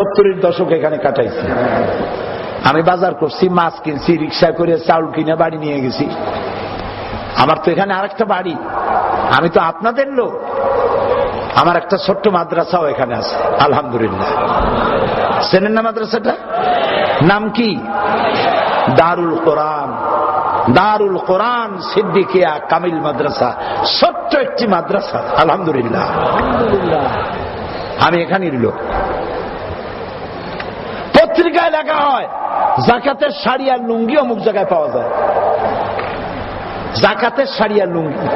সত্তরের দশক এখানে কাটাইছি। আমি বাজার করছি, মাছ কিনছি, রিক্সা করে চাউল কিনে বাড়ি নিয়ে গেছি। আমার তো এখানে আরেকটা বাড়ি। আমি তো আপনাদের লোক। আমার একটা ছোট্ট মাদ্রাসাও এখানে আছে, আলহামদুলিল্লাহ। চেনেন না মাদ্রাসাটা? নাম কি? দারুল কোরআন। দারুল কোরআন সিদ্দিকিয়া কামিল মাদ্রাসা। ছোট্ট একটি মাদ্রাসা, আলহামদুলিল্লাহ। আমি এখানেই লোক। পত্রিকায় লেখা হয়, জাকাতের শাড়ি আর লুঙ্গি অমুক জায়গায় পাওয়া যায়। জাকাতের শাড়ি আর লুঙ্গি।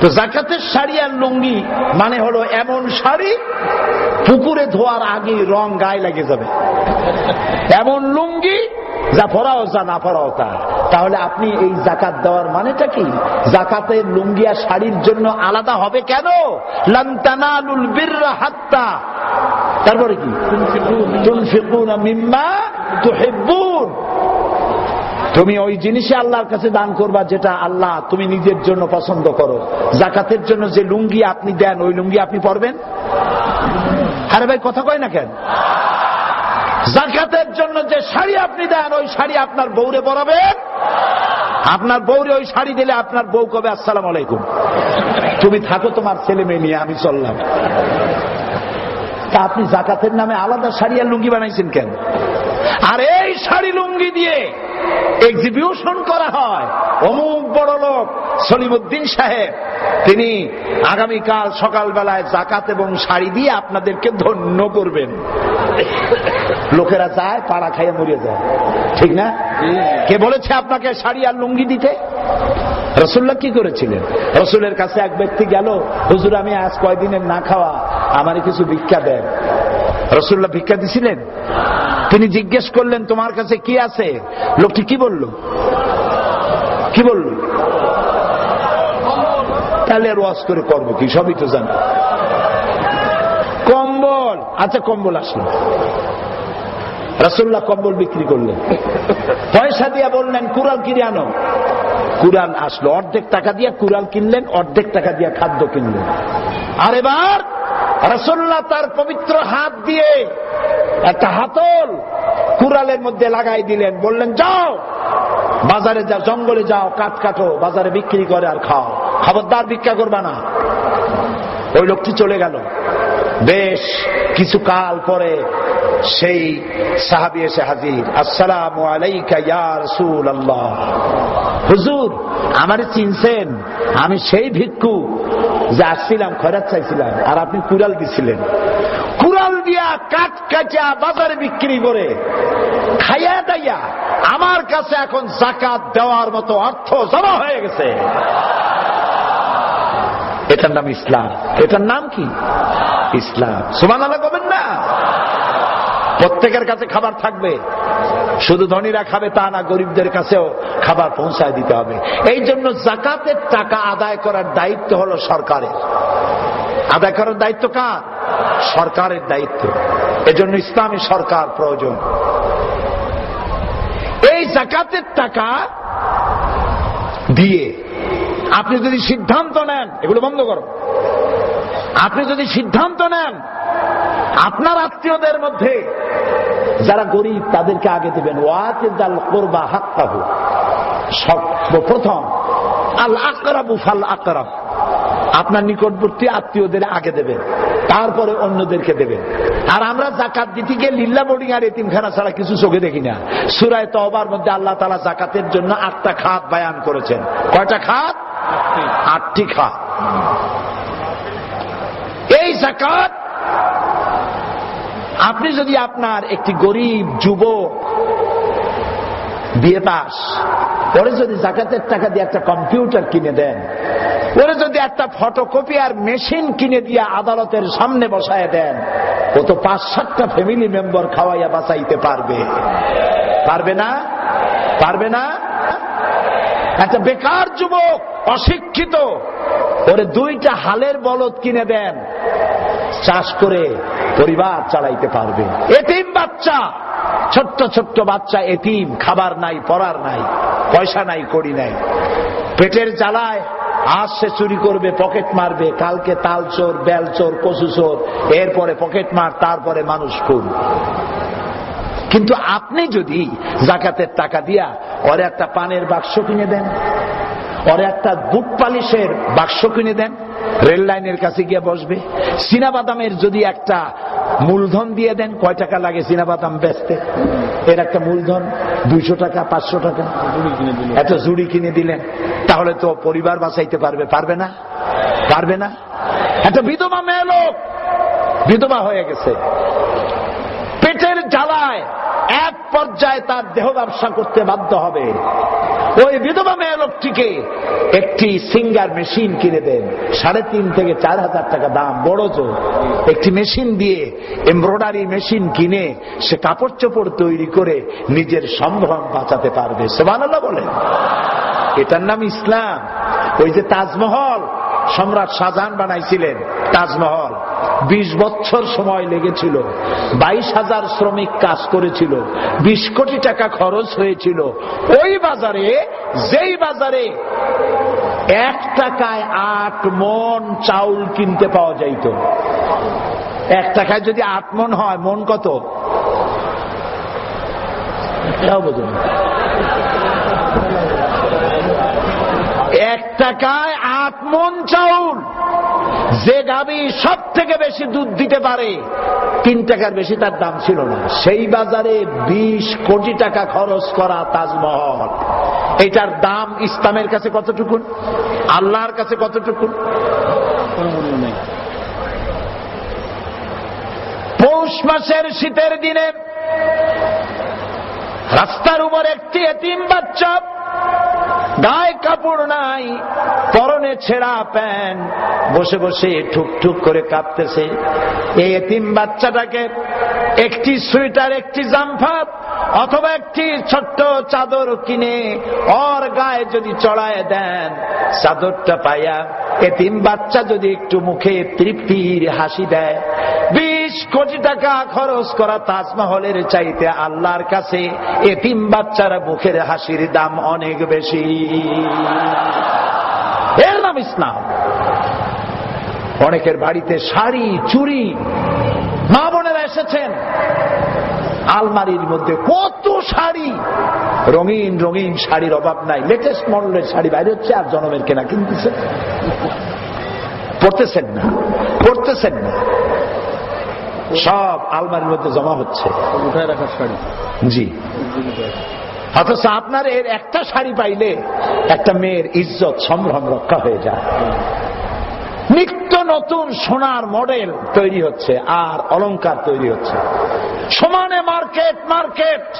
তো জাকাতের শাড়ি আর লুঙ্গি মানে হলো এমন শাড়ি, পুকুরে ধোয়ার আগে রং গায়ে লেগে যাবে। এমন লুঙ্গি, যা পরাও যা না ফরাও তা। তাহলে আপনি এই জাকাত দেওয়ার মানেটা কি? জাকাতের লুঙ্গি আর শাড়ির জন্য আলাদা হবে কেন? লন্তানালুল বিররা হাত্তা তারপরে কি? তুমি ওই জিনিসে আল্লাহর কাছে দান করবা যেটা আল্লাহ তুমি নিজের জন্য পছন্দ করো। জাকাতের জন্য যে লুঙ্গি আপনি দেন, ওই লুঙ্গি আপনি পরবেন? আরে ভাই, কথা কয় না কেন? জাকাতের জন্য যে শাড়ি আপনি দেন, ওই শাড়ি আপনার বৌরে পরাবেন। আপনার বৌরে ওই শাড়ি দিলে আপনার বউ কবে, আসসালাম আলাইকুম। তুমি থাকো তোমার ছেলে মেয়ে নিয়ে, আমি চললাম। তা আপনি জাকাতের নামে আলাদা শাড়ি আর লুঙ্গি বানাইছেন কেন? আর এই শাড়ি লুঙ্গি দিয়ে এক্সিবিউশন করা হয়। অমুক বড় লোক, সলিমুদ্দিন সাহেব, তিনি আগামীকাল সকালবেলায় জাকাত এবং শাড়ি দিয়ে আপনাদেরকে ধন্য করবেন। লোকেরা যায়, পাড়া খাইয়ে মরিয়ে যায় ঠিক না? কে বলেছে আপনাকে শাড়ি আর লুঙ্গি দিতে? রসুল্লাহ কি করেছিলেন? রসুলের কাছে এক ব্যক্তি গেল, হুজুর, আমি আজ কয়দিনের না খাওয়া, আমার কিছু ভিক্ষা দেন। রসুল্লাহ ভিক্ষা দিছিলেন? তিনি জিজ্ঞেস করলেন, তোমার কাছে কি আছে? লোকটি কি বলল? কি বলল? তাহলে ওয়াজ করে করব কি? সবই তো জানো। আচ্ছা কম্বল আসলো। রসুল্লাহ কম্বল বিক্রি করলেন। পয়সা দিয়া বললেন কুরাল কিনে আনো। কুরাল আসলো, অর্ধেক টাকা দিয়ে কুরাল কিনলেন, অর্ধেক টাকা দিয়ে খাদ্য কিনলেন। আর এবার রসুল্লাহ তার পবিত্র হাত দিয়ে একটা হাতল কুরালের মধ্যে লাগাই দিলেন। বললেন, যাও, বাজারে যাও, জঙ্গলে যাও, কাঠ কাটো, বাজারে বিক্রি করে আর খাও। খবরদার ভিক্ষা করবা না। ওই লোকটি চলে গেল। বেশ কিছু কাল পরে সেই সাহাবি এসে হাজির। আসসালাম হুজুর, আমারে চিনছেন, আমি সেই ভিক্ষু যে আসছিলাম, খয়রাত চাইছিলাম, আর আপনি কুড়াল দিছিলেন। কুড়াল দিয়া কাঠ কাটা বাজারে বিক্রি করে খাইয়া দাইয়া আমার কাছে এখন জাকাত দেওয়ার মতো অর্থ জমা হয়ে গেছে। এটার নাম ইসলাম। এটার নাম কি? ইসলাম। সুমান করবেন না? প্রত্যেকের কাছে খাবার থাকবে। শুধু ধনীরা খাবে তা না, গরিবদের কাছেও খাবার পৌঁছায় দিতে হবে। এই জন্য জাকাতের টাকা আদায় করার দায়িত্ব হলো সরকারের। আদায় করার দায়িত্ব কার? সরকারের দায়িত্ব। এজন্য ইসলামী সরকার প্রয়োজন। এই জাকাতের টাকা দিয়ে আপনি যদি সিদ্ধান্ত নেন, এগুলো বন্ধ করো। আপনি যদি সিদ্ধান্ত নেন আপনার আত্মীয়দের মধ্যে যারা গরিব তাদেরকে আগে দেবেন। ওয়াতে দাল করবা হাক্কাহু। সর্বপ্রথম আল আকরাবু ফাল আকরাব। আপনার নিকটবর্তী আত্মীয়দের আগে দেবেন তারপরে অন্যদেরকে দেবেন। আর আমরা জাকাত দিতে গিয়ে লিল্লা বোর্ডিং আর এতিমখানা ছাড়া কিছু চোখে দেখি না। সুরায় তহবার মধ্যে আল্লাহ তালা জাকাতের জন্য আটটা খাত বায়ান করেছেন। কয়টা খাত? আটটি খাত। জাকাত আপনি যদি আপনার একটি গরিব যুবক বিয়ে পাস, পরে যদি জাকাতের টাকা দিয়ে একটা কম্পিউটার কিনে দেন ওরে যদি একটা ফটোকপিয়ার মেশিন কিনে দিয়ে আদালতের সামনে বসায় দেন, ও তো পাঁচ সাতটা ফ্যামিলি মেম্বার খাওয়াইয়া বাঁচাইতে পারবে। পারবে না? পারবে না? একটা বেকার যুবক, অশিক্ষিত, ওরে দুইটা হালের বলদ কিনে দেন চাষ করে পরিবার চালাইতে পারবে। এতিম বাচ্চা, ছোট্ট ছোট্ট বাচ্চা এতিম, খাবার নাই, পড়ার নাই, পয়সা নাই করি নাই। পেটের জ্বালায় আজ সে চুরি করবে, পকেট মারবে, কালকে তাল চোর, বেল চোর, কচু চোর, এরপরে পকেট মার, তারপরে মানুষ খুন। কিন্তু আপনি যদি জাকাতের টাকা দিয়া ওরে একটা পানের বাক্স কিনে দেন, ওরে একটা বুট পালিশের বাক্স কিনে দেন রেল লাইনের কাছে গিয়ে বসবে। বাদামের যদি একটা মূলধন দিয়ে দেন, কয় টাকা লাগে বাদাম বেচতে? এর একটা মূলধন, দুইশো টাকা, পাঁচশো টাকা। এত জুড়ি কিনে দিলেন, তাহলে তো পরিবার বাঁচাইতে পারবে। পারবে না? পারবে না? একটা বিধবা মেয়ে লোক, বিধবা হয়ে গেছে। পেটের জ্বালায় এক পর্যায়ে তার দেহ ব্যবসা করতে বাধ্য হবে। ওই বিধবা মেয়ে লোকটিকে একটি সিঙ্গার মেশিন কিনে দেন। সাড়ে তিন থেকে চার হাজার টাকা দাম, বড় জোর। একটি মেশিন দিয়ে এমব্রয়ডারি মেশিন কিনে সে কাপড় চোপড় তৈরি করে নিজের সম্ভ্রম বাঁচাতে পারবে। সোবানাল্লাহ বলেন। এটার নাম ইসলাম। ওই যে তাজমহল সম্রাট শাহজাহান বানাইছিলেন তাজমহল। বিশ বছর সময় লেগেছিল। বাইশ হাজার শ্রমিক কাজ করেছিল। বিশ কোটি টাকা খরচ হয়েছিল। ওই বাজারে, যেই বাজারে এক টাকায় আট মন চাউল কিনতে পাওয়া যাইত। এক টাকায় যদি আট মন হয়, মন কত? এটাও টাকায় আট মন চাউল। যে গাবি সব থেকে বেশি দুধ দিতে পারে, তিন টাকার বেশি তার দাম ছিল না। সেই বাজারে ২০ কোটি টাকা খরচ করা তাজমহল। এটার দাম ইসলামের কাছে কতটুকুন? আল্লাহর কাছে কতটুকুন? পৌষ মাসের শীতের দিনে রাস্তার উপর একটি এতিম বাচ্চা গায়ে কাপড় নাই, পরনে ছেঁড়া প্যান বসে বসে ঠুক ঠুক করে কাঁপতেছে। এই এতিম বাচ্চাটাকে একটি সুইটার একটি জাম্পার অথবা একটি ছোট্ট চাদর কিনে ওর গায়ে যদি চড়ায় দেন, চাদরটা পাইয়া এতিম বাচ্চা যদি একটু মুখে তৃপ্তির হাসি দেয়। বিশ কোটি টাকা খরচ করা তাজমহলের চাইতে আল্লাহর কাছে এতিম বাচ্চারা মুখের হাসির দাম অনেক বেশি। এর নাম ইসলাম। অনেকের বাড়িতে শাড়ি চুরি মা বোনেরা এসেছেন। আলমারির মধ্যে কত শাড়ি। রঙিন রঙিন শাড়ির অভাব নাই। লেটেস্ট মডেলের শাড়ি বাইরে হচ্ছে আর জনমের কেনা কিনতেছে। পড়তেছেন না পড়তেছেন না। সব আলমারির মধ্যে জমা হচ্ছে। উঠায় রাখার শাড়ি। জি। অথচ আপনার এর একটা শাড়ি পাইলে একটা মেয়ের ইজ্জত সম্ভ্রম রক্ষা হয়ে যায়। নিত্য নতুন সোনার মডেল তৈরি হচ্ছে আর অলংকার তৈরি হচ্ছে। সমানে মার্কেট মার্কেট।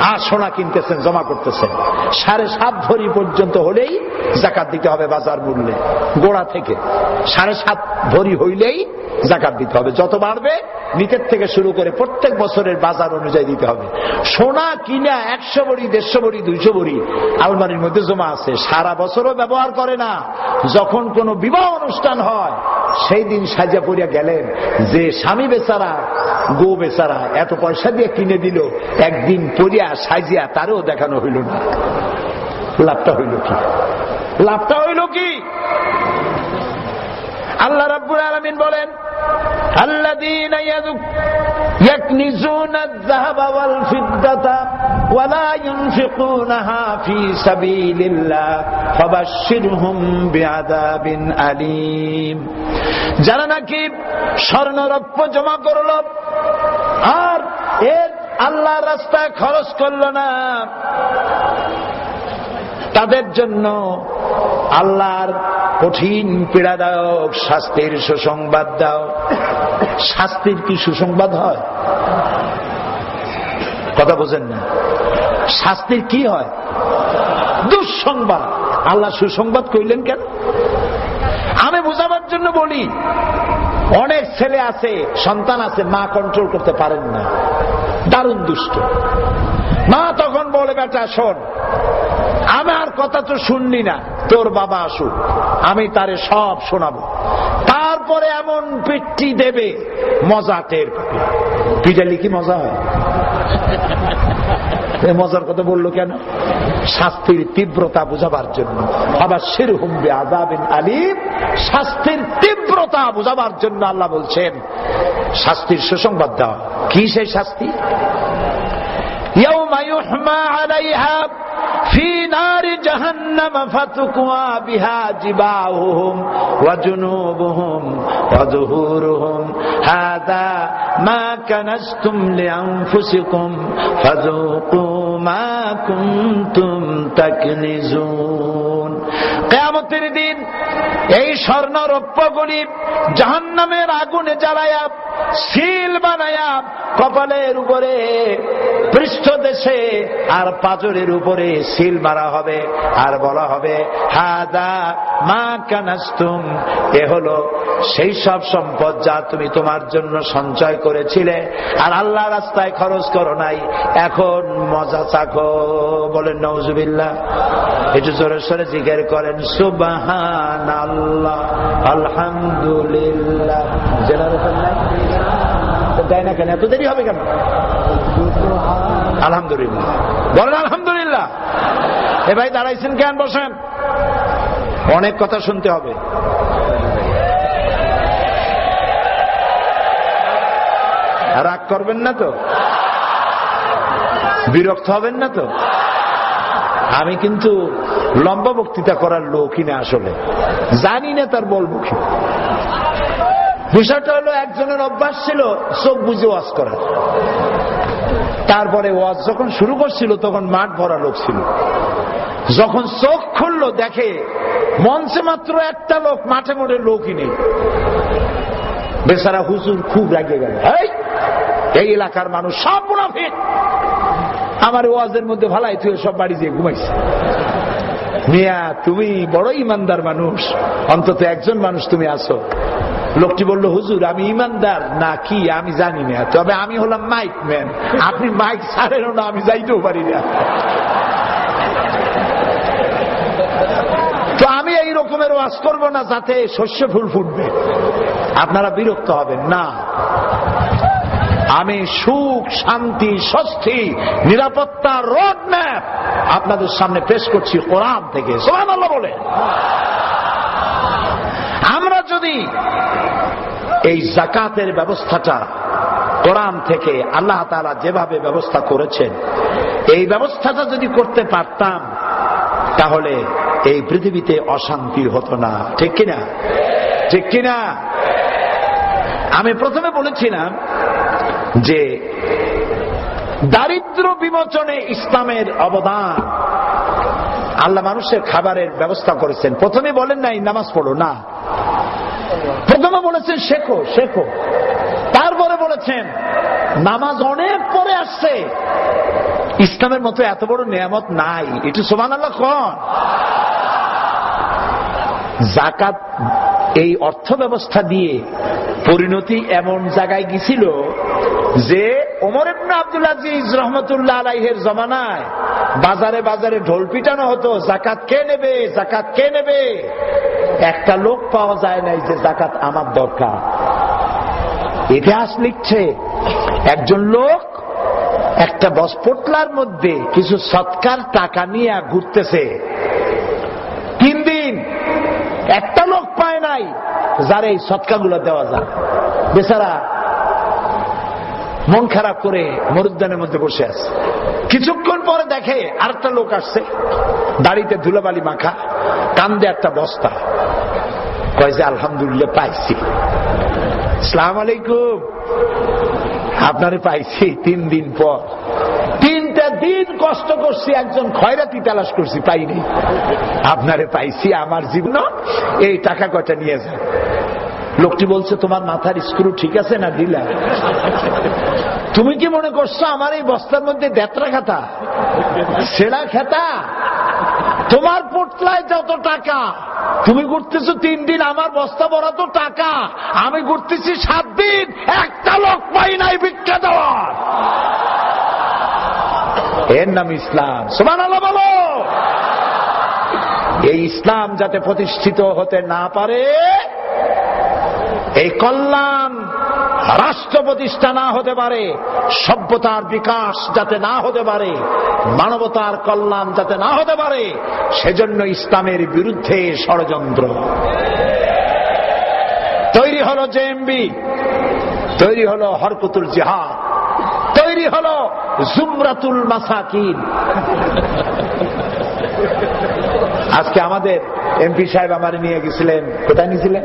আর সোনা কিনতেছেন, জমা করতেছেন। সাড়ে সাত ভরি পর্যন্ত হলেই জাকাত দিতে হবে বাজার মূল্যে। গোড়া থেকে সাড়ে সাত ভরি হইলেই জাকাত দিতে হবে। যত বাড়বে নিতের থেকে শুরু করে প্রত্যেক বছরের বাজার অনুযায়ী দিতে হবে। সোনা কিনা একশো বড়ি দেড়শো বড়ি দুইশো বড়ি আলমারির মধ্যে জমা আছে। সারা বছরও ব্যবহার করে না। যখন কোনো বিবাহ অনুষ্ঠান হয়, সেই দিন সাজা পড়িয়া গেলেন। যে স্বামী বেচারা গো বেচারা এত পয়সা দিয়ে কিনে দিল একদিন পড়িয়া সাজিয়া তারও দেখানো হইল না লাভটা হইল কি লাভটা হইল কি আল্লাহ রাব্বুল আলামিন বলেন الذين يكنزون الذهب والفضة ولا ينفقونها في سبيل الله فبشرهم بعذاب أليم যারা নাকি স্বর্ণরৌপ্য জমা করল আর এর আল্লাহ রাস্তায় খরচ করল না। তাদের জন্য আল্লাহর কঠিন পীড়াদায়ক শাস্তির সুসংবাদ দাও। শাস্তির কি সুসংবাদ হয়? কথা বোঝেন না। শাস্তির কি হয়? দুঃসংবাদ। আল্লাহ সুসংবাদ কইলেন কেন? আমি বোঝাবার জন্য বলি অনেক ছেলে আছে, সন্তান আছে, মা কন্ট্রোল করতে পারেন না। দারুণ দুষ্ট। মা তখন বলে, বেটা, শোন, আমার কথা তো শুনলি না, তোর বাবা আসুক, আমি তারে সব শোনাবো। তারপরে এমন পিটটি দেবে, মজা টের পাবে। পিটালি কি মজা হয়? এই মজার কথা বললো কেন শাস্তির তীব্রতা বোঝাবার জন্য আবার শির হুমবে আজাবিন আলিম শাস্তির তীব্রতা বোঝাবার জন্য আল্লাহ বলছেন শাস্তির সুসংবাদ দেওয়া কি সেই শাস্তি يوم يحمى عليها في نار جهنم فتكوى بها جباههم وجنوبهم وظهورهم هذا ما كنستم لأنفسكم فذوقوا মা কুন্তুম তাকনিজুন কেয়ামতের দিন এই স্বর্ণ রৌপ্যগুলি জাহান্নামের আগুনে জ্বালায়া শিল বানায়া কপালের উপরে পৃষ্ঠদেশে আর পাজরের উপরে শিল মারা হবে। আর বলা হবে, হাদা মা কানাস্তুম এ হলো সেই সব সম্পদ যা তুমি তোমার জন্য সঞ্চয় করেছিলে। আর আল্লাহ রাস্তায় খরচ করো নাই, এখন মজা চাখো। বলেন নজুবিল্লাহ একটু জোরে সরে জিজ্ঞের করেন। সুবাহান আল্লাহ আলহামদুলিল্লাহ জেনারেশন নাই? তো দেয় না কেন? এত দেরি হবে কেন? আলহামদুলিল্লাহ। বলেন আলহামদুলিল্লাহ। এ ভাই দাঁড়াইছেন কেন? বসেন। অনেক কথা শুনতে হবে। রাগ করবেন না তো? বিরক্ত হবেন না তো? আমি কিন্তু লম্বা বক্তৃতা করার লোক না আসলে। জানি না তার বলব কি। বিষয়টা হলো একজনের অভ্যাস ছিল চোখ বুঝে ওয়াজ করার তারপরে ওয়াজ যখন শুরু করছিল তখন মাঠ ভরা লোক ছিল। যখন চোখ খুললো দেখে মঞ্চে মাত্র একটা লোক মাঠে মোড়ে লোকই নেই। বেচারা হুজুর খুব রাগে গেল। এই, এই এলাকার মানুষ সব মুনাফিক। আমার ওয়াজের মধ্যে ভালাই তুই সব বাড়ি যেয়ে ঘুমাইছে মিয়া তুমি বড় ইমানদার মানুষ। অন্তত একজন মানুষ তুমি আসো লোকটি বলল, হুজুর, আমি ইমানদার? না, কি? আমি জানি না। তবে আমি হলাম মাইক ম্যান। আপনি মাইক ছাড়েন না, আমি যাইতেও পারি না। তো আমি এই রকমের ওয়াজ করব না, যাতে শস্য ফুল ফুটবে। আপনারা বিরক্ত হবেন। না। আমি সুখ, শান্তি, স্বস্তি, নিরাপত্তা রোড ম্যাপ আপনাদের সামনে পেশ করছি কোরআন থেকে। সোহান আল্লাহ বলে। আমরা যদি এই জাকাতের ব্যবস্থাটা কোরআন থেকে আল্লাহ তারা যেভাবে ব্যবস্থা করেছেন, এই ব্যবস্থাটা যদি করতে পারতাম, তাহলে এই পৃথিবীতে অশান্তি হতো না। ঠিক কিনা? ঠিক কিনা? আমি প্রথমে বলেছিলাম যে দারিদ্র বিমোচনে ইসলামের অবদান। আল্লাহ মানুষের খাবারের ব্যবস্থা করেছেন। প্রথমে বলেন নাই, নামাজ পড়ো, না। প্রথমে বলেছেন, শেখো শেখো। তারপরে বলেছেন, নামাজ অনেক পরে আসছে। ইসলামের মতো এত বড় নিয়ামত নাই। একটু সমান আল্লাহ কন। জাকাত এই অর্থ ব্যবস্থা দিয়ে পরিণতি এমন জায়গায় গেছিল যে ওমর ইবনে আব্দুল আজিজ রহমতুল্লাহ আলাইহের জমানায় বাজারে বাজারে ঢোল পিটানো হতো জাকাত কে নেবে জাকাত কে নেবে? একটা লোক পাওয়া যায় নাই যে জাকাত আমার দরকার। ইতিহাস লিখছে, একজন লোক একটা বসপটলার মধ্যে কিছু সৎকার টাকা নিয়ে ঘুরতেছে। তিন দিন একটা লোক পায় নাই, যার এই সৎকাগুলো দেওয়া যায়। বেচারা মন খারাপ করে মরুদ্যানের মধ্যে বসে আছে। কিছুক্ষণ পরে দেখে আরেকটা লোক আসছে। দাড়িতে ধুলাবালি মাখা, কান্দে একটা বস্তা। কয় যে, আলহামদুলিল্লাহ, পাইছি। সালাম আলাইকুম। আপনারে পাইছি তিন দিন পর। তিনটা দিন কষ্ট করছি, একজন খয়রাতি তালাশ করছি, পাইনি। আপনারে পাইছি, আমার জীবন, এই টাকা কয়টা নিয়ে যান? লোকটি বলছে, তোমার মাথার স্ক্রু ঠিক আছে না দিলা তুমি কি মনে করছ আমার এই বস্তার মধ্যে দেত্রা খাতা? সেরা খেতা? তোমার পোটলায় যত টাকা, তুমি ঘুরতেছো তিন দিন, আমার বস্তা ভরা তো টাকা, আমি ঘুরতেছি সাত দিন, একটা লোক পাই নাই ভিক্ষা দেওয়ার। এর নাম ইসলাম। সমান আল্লাহ বলো। এই ইসলাম যাতে প্রতিষ্ঠিত হতে না পারে এই কল্যাণ রাষ্ট্র প্রতিষ্ঠা না হতে পারে, সভ্যতার বিকাশ যাতে না হতে পারে, মানবতার কল্যাণ যাতে না হতে পারে, সেজন্য ইসলামের বিরুদ্ধে ষড়যন্ত্র। তৈরি হলো জেএমবি তৈরি হলো হরকতুল জিহাদ, তৈরি হলো জুমরাতুল মাসাকিন। আজকে আমাদের এমপি সাহেব আমার নিয়ে গেছিলেন। কোথায় নিয়েছিলেন?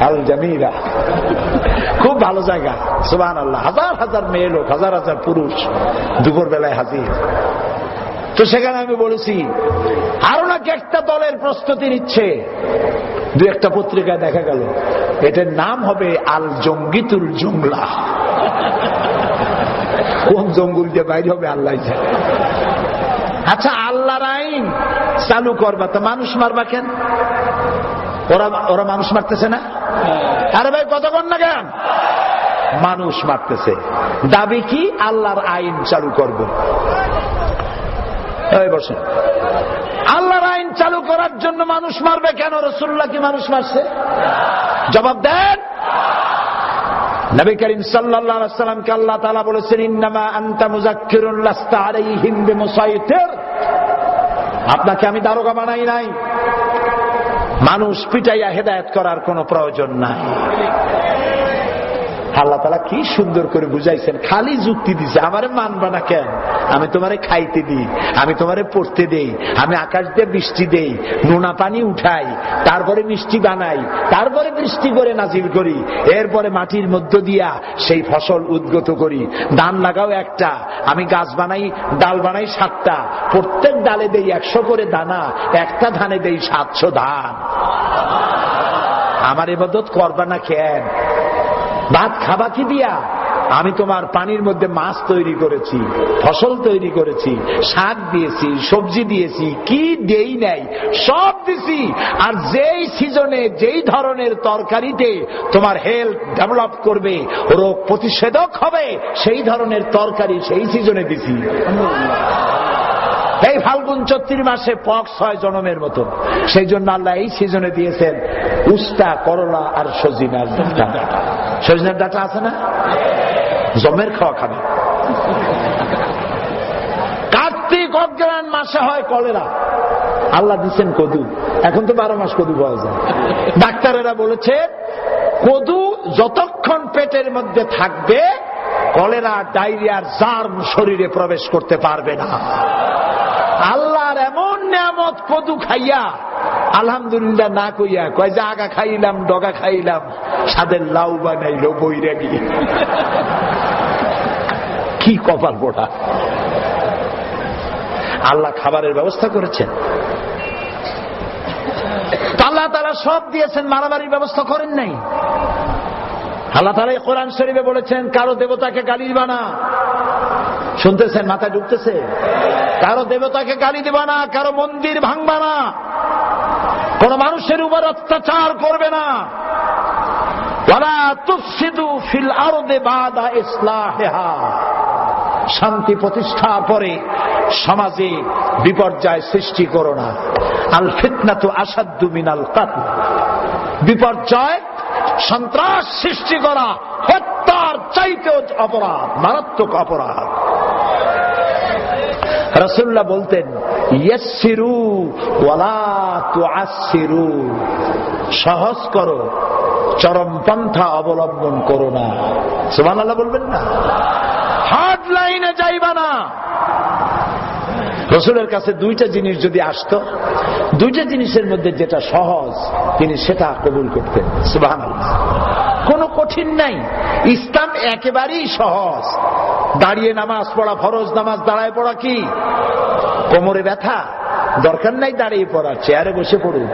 আল জামিরা খুব ভালো জায়গা। সুবাহ আল্লাহ হাজার হাজার মেয়ে লোক হাজার হাজার পুরুষ দুপুর বেলায় হাজির। তো সেখানে আমি বলেছি আরও নাকি একটা দলের প্রস্তুতি নিচ্ছে? দু একটা পত্রিকায় দেখা গেল এটার নাম হবে আল জঙ্গিতুল জংলা কোন জঙ্গল দিয়ে বাইরে হবে আল্লাহ আচ্ছা আল্লাহর আইন চালু করবা তো মানুষ মারবা কেন? ওরা ওরা মানুষ মারতেছে না? আরে ভাই কতক্ষণ না কেন? মানুষ মারতেছে। দাবি কি? আল্লাহর আইন চালু করব। আল্লাহর আইন চালু করার জন্য মানুষ মারবে কেন? রসুল্লাহ কি মানুষ মারছে? জবাব দেন। নবী করিম সাল্লাল্লাহু সাল্লামকে আল্লাহ তাআলা বলেছেন, ইন্নামা আনতা মুযাক্কিরুন লাস্তা আলাইহিম বিমুসাইতির। আপনাকে আমি দারোগা বানাই নাই। মানুষ পিটাইয়া হেদায়ত করার কোনো প্রয়োজন নাই। আল্লাহ তালা কি সুন্দর করে বুঝাইছেন, খালি যুক্তি দিছে, আমারে মানবা না কেন? আমি তোমারে খাইতে দিই, আমি তোমারে পড়তে দেই, আমি আকাশ দিয়ে বৃষ্টি দেই, নোনা পানি উঠাই, তারপরে মিষ্টি বানাই, তারপরে বৃষ্টি করে নাজিল করি, এরপরে মাটির মধ্য দিয়া সেই ফসল উদ্গত করি, ধান লাগাও একটা, আমি গাছ বানাই, ডাল বানাই সাতটা, প্রত্যেক ডালে দেই একশো করে দানা, একটা ধানে দেই সাতশো ধান। আমার এবাদত করবা না কেন? ভাত খাবা কি দিয়া? আমি তোমার পানির মধ্যে মাছ তৈরি করেছি, ফসল তৈরি করেছি, শাক দিয়েছি, সবজি দিয়েছি, কি দেই নাই, সব দিছি। আর যেই সিজনে, যেই ধরনের তরকারিতে তোমার হেলথ ডেভেলপ করবে, রোগ প্রতিষেধক হবে, সেই ধরনের তরকারি সেই সিজনে দিছি। এই ফাল্গুন চত্রিশ মাসে পক্স হয় জনমের মতো। সেই জন্য আল্লাহ এই সিজনে দিয়েছেন উস্তা, করলা আর সজিনার ডাটা। সজিনার ডাটা আছে না? জমের খাওয়া খাবে। কার্তিক অজ্ঞান মাসে হয় কলেরা। আল্লাহ দিচ্ছেন কদু। এখন তো বারো মাস কদু পাওয়া যায়। ডাক্তারেরা বলেছে, কদু যতক্ষণ পেটের মধ্যে থাকবে, কলেরা, ডায়রিয়ার জার্ম শরীরে প্রবেশ করতে পারবে না। আল্লাহর এমন নিয়ামত কদু খাইয়া, আলহামদুলিল্লাহ না কইয়া, কয় যে আগা খাইলাম, ডগা খাইলাম, সাদের লাউ বানাইল বৈরাগী কি কপাল পোটা আল্লাহ খাবারের ব্যবস্থা করেছেন। আল্লাহ তারা সব দিয়েছেন, মারামারির ব্যবস্থা করেন নাই। আল্লাহ তালা কোরআন শরীফে বলেছেন, কারও দেবতাকে গালি দিবা না শুনতেছেন, মাথায় ঢুকতেছে? কারও দেবতাকে গালি দিবা না, কারও মন্দির ভাঙবা না। কোন মানুষের উপর অত্যাচার করবে না। শান্তি প্রতিষ্ঠার পরে সমাজে বিপর্যয় সৃষ্টি করো না। আল ফিতনা তো আসাদ্দু মিনাল কাতল। বিপর্যয়, সন্ত্রাস সৃষ্টি করা হত্যার চাইতেও অপরাধ, মারাত্মক অপরাধ। রসুল্লাহ বলতেন ইয়সিরু সহজ করো চরমপন্থা অবলম্বন করো না। সুবহানাল্লাহ বলবেন না? হার্ড লাইনে যাইবা না। রসুলের কাছে দুইটা জিনিস যদি আসতো, দুইটা জিনিসের মধ্যে যেটা সহজ, তিনি সেটা কবুল করতেন। সুবাহ কোনো কঠিন নাই। ইসলাম একেবারেই সহজ। দাঁড়িয়ে নামাজ পড়া ফরজ, নামাজ দাঁড়ায় পড়া কি? কোমরে ব্যথা? দরকার নাই দাঁড়িয়ে পড়া চেয়ারে বসে পড়ুন।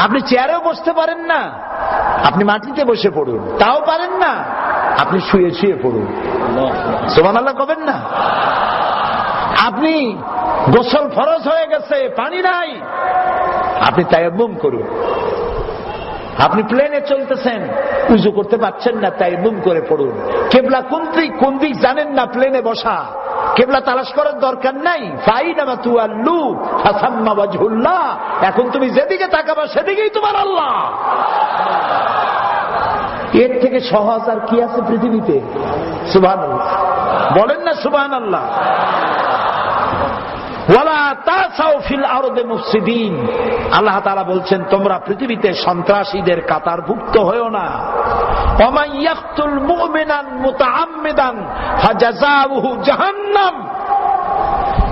আপনি চেয়ারেও বসতে পারেন না, আপনি মাটিতে বসে পড়ুন। তাও পারেন না, আপনি শুয়ে শুয়ে পড়ুন। সোমান আল্লাহ কবেন না? আপনি গোসল ফরজ হয়ে গেছে, পানি নাই, আপনি তায়াম্মুম করুন। আপনি প্লেনে চলতেছেন, উজু করতে পারছেন না, তাই মুম করে পড়ুন। কেবলা কোন দিক কোন দিক জানেন না প্লেনে বসা। কেবলা তালাশ করার দরকার নাই। এখন তুমি যেদিকে তাকাবা, সেদিকেই তোমার আল্লাহ। এর থেকে সহজ আর কি আছে পৃথিবীতে? সুবাহ বলেন না সুবাহ আল্লাহ আল্লাহ তারা বলছেন, তোমরা পৃথিবীতে সন্ত্রাসীদের কাতার কাতারভুক্ত হয়েও না।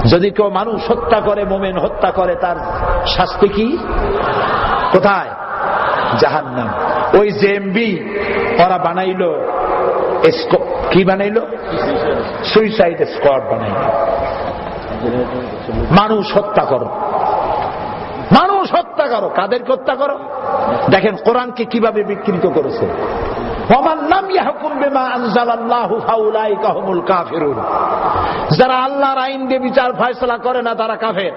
যদি কেউ মানুষ হত্যা করে, মোমেন হত্যা করে, তার শাস্তি কি? কোথায়? জাহান্নাম। ওই জেএমবি, ওরা বানাইল কি বানাইল? সুইসাইড স্কোয়াড বানাইল। মানুষ হত্যা করো। মানুষ হত্যা করো। কাদেরকে হত্যা করো? দেখেন, কোরআনকে কীভাবে বিকৃত করেছে? যারা আল্লাহর আইন দিয়ে বিচার ফয়সলা করে না, তারা কাফের।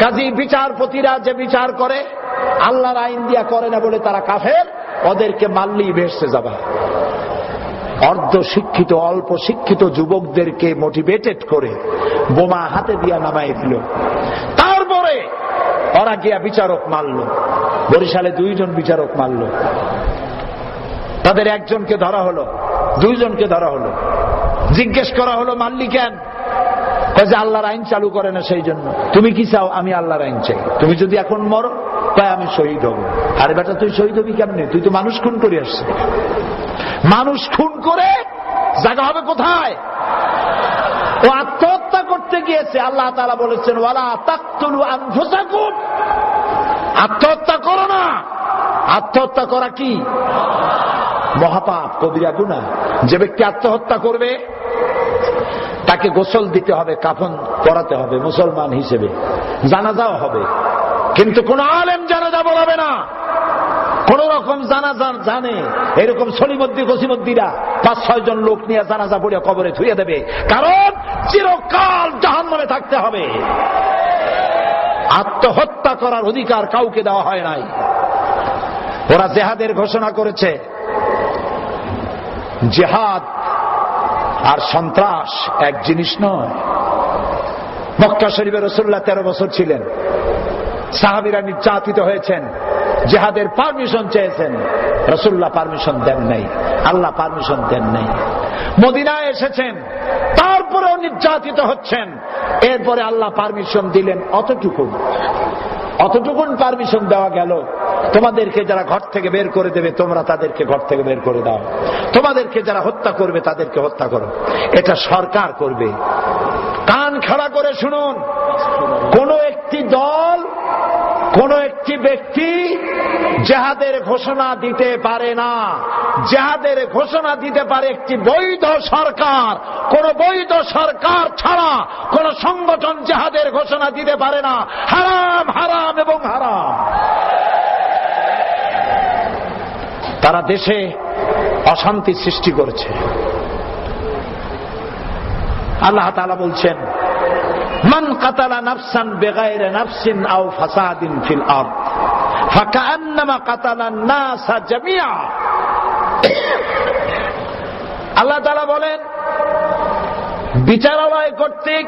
কাজী বিচারপতিরা যে বিচার করে, আল্লাহর আইন দিয়া করে না বলে তারা কাফের। ওদেরকে মারলেই ভেসে যাবা। অর্ধ শিক্ষিত অল্প শিক্ষিত যুবকদেরকে মোটিভেটেড করে বোমা হাতে দিয়া নামাই দিল। তারপরে ওরা গিয়া বিচারক মারল। বরিশালে দুইজন বিচারক মারল। তাদের একজনকে ধরা হলো, দুইজনকে ধরা হলো। জিজ্ঞেস করা হলো মাল্লি কেন? যে আল্লাহর আইন চালু করে না সেই জন্য। তুমি কি চাও আমি আল্লাহর আইন চাই? তুমি যদি এখন মরো তাই আমি শহীদ হব। আরে বেটা, তুই শহীদ হবি কেমনি? তুই তো মানুষ খুন করে আসছে মানুষ খুন করে? জায়গা হবে কোথায়? ও আত্মহত্যা করতে গিয়েছে। আল্লাহ তারা বলেছেন, ওয়ালা তাকতুলু আনফুসাকুম। আত্মহত্যা করো না। আত্মহত্যা করা কি? মহাপাপ, কবিরা গুণা যে ব্যক্তি আত্মহত্যা করবে, তাকে গোসল দিতে হবে, কাফন পরাতে হবে, মুসলমান হিসেবে। জানাজাও হবে। কিন্তু কোন আলেম জানাজা বলাবে না। কোন রকম জানাজা জানে। এরকম সলিমদ্দি কসিমদ্দিরা পাঁচ, ছয় জন লোক নিয়ে জানাজা পড়িয়া কবরে ধুয়ে দেবে। কারণ চিরকাল জাহান মনে থাকতে হবে। আত্মহত্যা করার অধিকার কাউকে দেওয়া হয় নাই। ওরা জেহাদের ঘোষণা করেছে, জেহাদ আর সন্ত্রাস এক জিনিস নয়। মক্কা শরীফের রসুল্লাহ তেরো বছর ছিলেন। সাহাবিরা নির্যাতিত হয়েছেন। জেহাদের পারমিশন চেয়েছেন। রসুল্লাহ পারমিশন দেন নাই। আল্লাহ পারমিশন দেন নাই। মদিনায় এসেছেন। তারপরেও নির্যাতিত হচ্ছেন। এরপরে আল্লাহ পারমিশন দিলেন। অতটুকু অতটুকুন পারমিশন দেওয়া গেল। তোমাদেরকে যারা ঘর থেকে বের করে দেবে, তোমরা তাদেরকে ঘর থেকে বের করে দাও। তোমাদেরকে যারা হত্যা করবে, তাদেরকে হত্যা করো। এটা সরকার করবে। কান খাড়া করে শুনুন। কোন একটি দল কোন একটি ব্যক্তি জেহাদের ঘোষণা দিতে পারে না। জেহাদের ঘোষণা দিতে পারে একটি বৈধ সরকার। কোন বৈধ সরকার ছাড়া কোন সংগঠন জেহাদের ঘোষণা দিতে পারে না। হারাম হারাম এবং হারাম। তারা দেশে অশান্তি সৃষ্টি করেছে। আল্লাহ তালা বলছেন মান কাতালা নাফসান বেগাইরে নাফসিন আও ফাসাদিন ফিল আরদ। ফাকান্নামা কাতালা নাসা জামিয়া আল্লাহ তাআলা বলেন, বিচারালয় কর্তৃক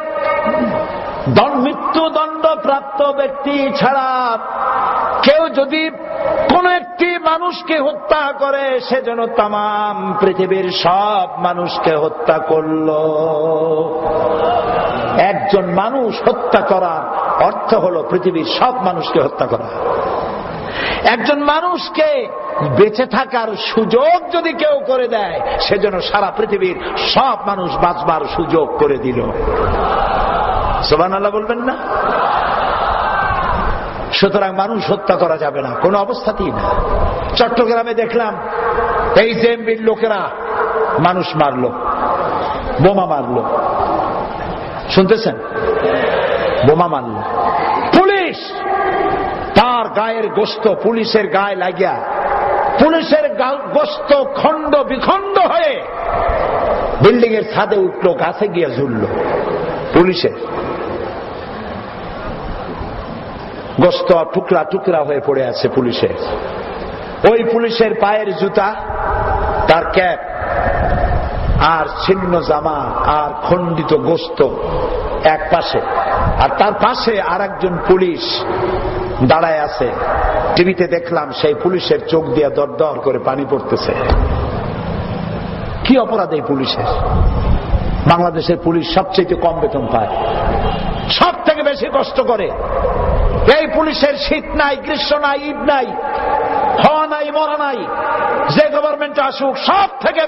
মৃত্যুদণ্ড প্রাপ্ত ব্যক্তি ছাড়া কেউ যদি কোন একটি মানুষকে হত্যা করে সেজন্য তাম পৃথিবীর সব মানুষকে হত্যা করল। একজন মানুষ হত্যা করার অর্থ হল পৃথিবীর সব মানুষকে হত্যা করা। একজন মানুষকে বেঁচে থাকার সুযোগ যদি কেউ করে দেয় সেজন্য সারা পৃথিবীর সব মানুষ বাঁচবার সুযোগ করে দিল। সোবান আল্লাহ বলবেন না? সুতরাং মানুষ হত্যা করা যাবে না, কোনো অবস্থাতেই না। চট্টগ্রামে দেখলাম, এই জেএমবির লোকেরা মানুষ মারল, বোমা মারল। শুনতেছেন? বোমা মারল। পুলিশ! তার গায়ের গোস্ত পুলিশের গায়ে লাগিয়া, পুলিশের গোস্ত খণ্ড বিখণ্ড হয়ে বিল্ডিং এর ছাদে উঠল, গাছে গিয়ে ঝুলল পুলিশের। গোস্ত টুকরা টুকরা হয়ে পড়ে আছে পুলিশের ওই পুলিশের পায়ের জুতা, তার ক্যাপ আর ছিন্ন জামা আর খণ্ডিত গোস্ত এক পাশে। আর তার পাশে আর একজন পুলিশ দাঁড়ায় আছে। টিভিতে দেখলাম সেই পুলিশের চোখ দিয়ে দর দর করে পানি পড়তেছে। কি অপরাধ এই পুলিশের? বাংলাদেশের পুলিশ সবচেয়ে কম বেতন পায়। সব থেকে বেশি কষ্ট করে। এই পুলিশের শীত নাই, গ্রীষ্ম নাই, ঈদ নাই, হওয়া নাই, মরা নাই, যে গভর্নমেন্ট আসুক সব থেকে